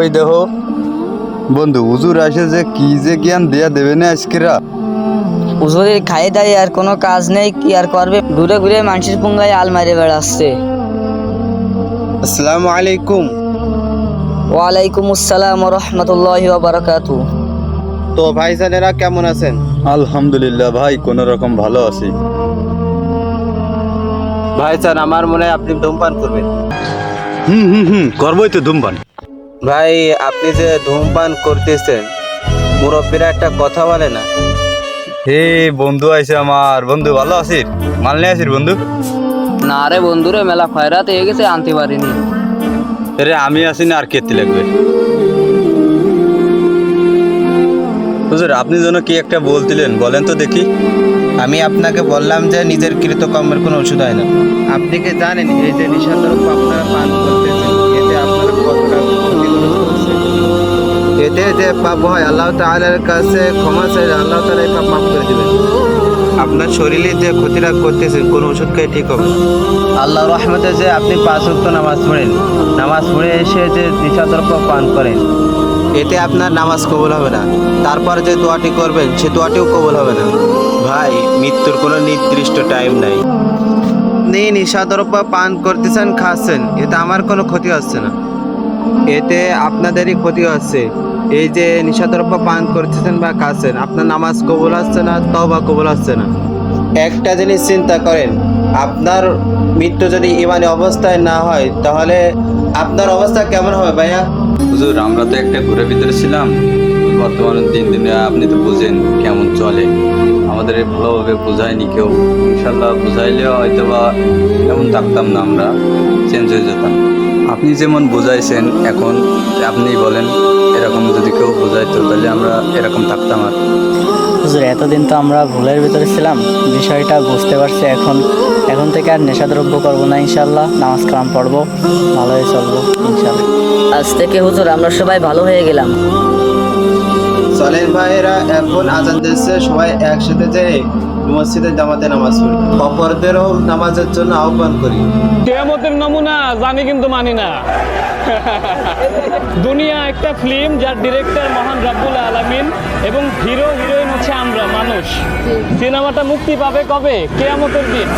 ওই দেখো। বন্ধু হুজুর আসে যে কি যে জ্ঞান দেয়া দেবে না আজকেরা? হুজুরের খাইয়ে দাঁড়িয়ে আর কোনো কাজ নেই কি আর করবে? ঘুরে ঘুরে মানুষের পুঙ্গায় আলমারি বেড়াচ্ছে। আসসালামু আলাইকুম। ওয়ালাইকুম আসসালাম রহমতুল্লাহ বারাকাতু। তো ভাইজানেরা কেমন আছেন? আলহামদুলিল্লাহ ভাই কোন রকম ভালো আছি। ভাইজান আমার মনে হয় আপনি ধূমপান করবেন। হুম হুম হুম করবোই তো ধূমপান। ভাই আপনি যে ধূমপান করতেছেন মুরব্বীরা একটা কথা বলে না। হে বন্ধু আইছে আমার। বন্ধু ভালো আছিস? মাল নিয়ে আসিস বন্ধু? না রে বন্ধুরে মেলা খয়রাত হয়ে গেছে আনতে পারিনি। রে আমি আসি না আর কেতে লাগবে? হুজুর আপনি যেন কি একটা বলতিলেন বলেন তো দেখি। আমি আপনাকে বললাম যে নিজের কৃতকর্মের কোনো ওষুধ হয় না। আপনি কি জানেন এই যে নিশাদ্রব্য আপনারা পান করতেছেন? পাপ হয় আল্লাহ তাআলার কাছে ক্ষমা চাইলে আল্লাহ তাআলা এই পাপ মাফ করে দিবেন। আপনার শরীরে যে ক্ষতিটা করতেছেন কোনো ওষুধ খেয়ে ঠিক হবে আল্লাহ রহমতে যে আপনি পাঁচ ওয়াক্ত নামাজ পড়েন নামাজ পড়ে এসে যে নিশাদ্রব্য পান করেন এতে আপনার নামাজ কবুল হবে না। তারপর যে দোয়াটি করবেন সে দোয়াটিও কবুল হবে না। ভাই মৃত্যুর কোনো নির্দিষ্ট টাইম নাই। আপনি নিশাদ্রব্য পান করতেছেন খাচ্ছেন এতে আমার কোনো ক্ষতি হচ্ছে না। এতে আপনাদেরই ক্ষতি হচ্ছে এই যে নিশাদ্রব্য পান করতেছেন বা খাচ্ছেন, আপনার নামাজ কবুল হচ্ছে না, তওবা কবুল হচ্ছে না। একটা জিনিস চিন্তা করেন, আপনার মৃত্যু যদি ইমানি অবস্থায় না হয়, তাহলে আপনার অবস্থা কেমন হবে ভাইয়া? হুজুর, আমরা তো একটা ঘুরে ভিতরে ছিলাম। বর্তমানে দিন দিনে আপনি তো বুঝেন কেমন চলে। আমাদের ভালোভাবে বোঝায়নি কেউ। ইনশাল্লাহ বুঝাইলেও হয়তো বা এমন থাকতাম না আমরা চেঞ্জ হয়ে যেতাম। আপনি যেমন বুঝাইছেন এখন আপনি বলেন এরকম যদি কেউ বুঝাইতো তাহলে আমরা এরকম থাকতাম আর। হুজুর এতদিন তো আমরা ভুলের ভিতরে ছিলাম বিষয়টা বুঝতে পারছি এখন। এখন থেকে আর নেশাদ্রব্য করব না ইনশাল্লাহ নামাজ কালাম পড়ব ভালোই চলবো ইনশাল্লাহ আজ থেকে হুজুর আমরা সবাই ভালো হয়ে গেলাম। চলেন ভাইয়েরা এখন আজান দিচ্ছে সবাই একসাথে যে মসজিদে জামাতে নামাজ পড়ি। অপরদেরও নামাজের জন্য আহ্বান করি। কেয়ামতের নমুনা জানি কিন্তু মানি না। দুনিয়া একটা ফিল্ম যার ডিরেক্টর মহান রাব্বুল আলামিন এবং হিরো হিরোইন হচ্ছে আমরা, মানুষ। সিনেমাটা মুক্তি পাবে কবে? কেয়ামতের দিন।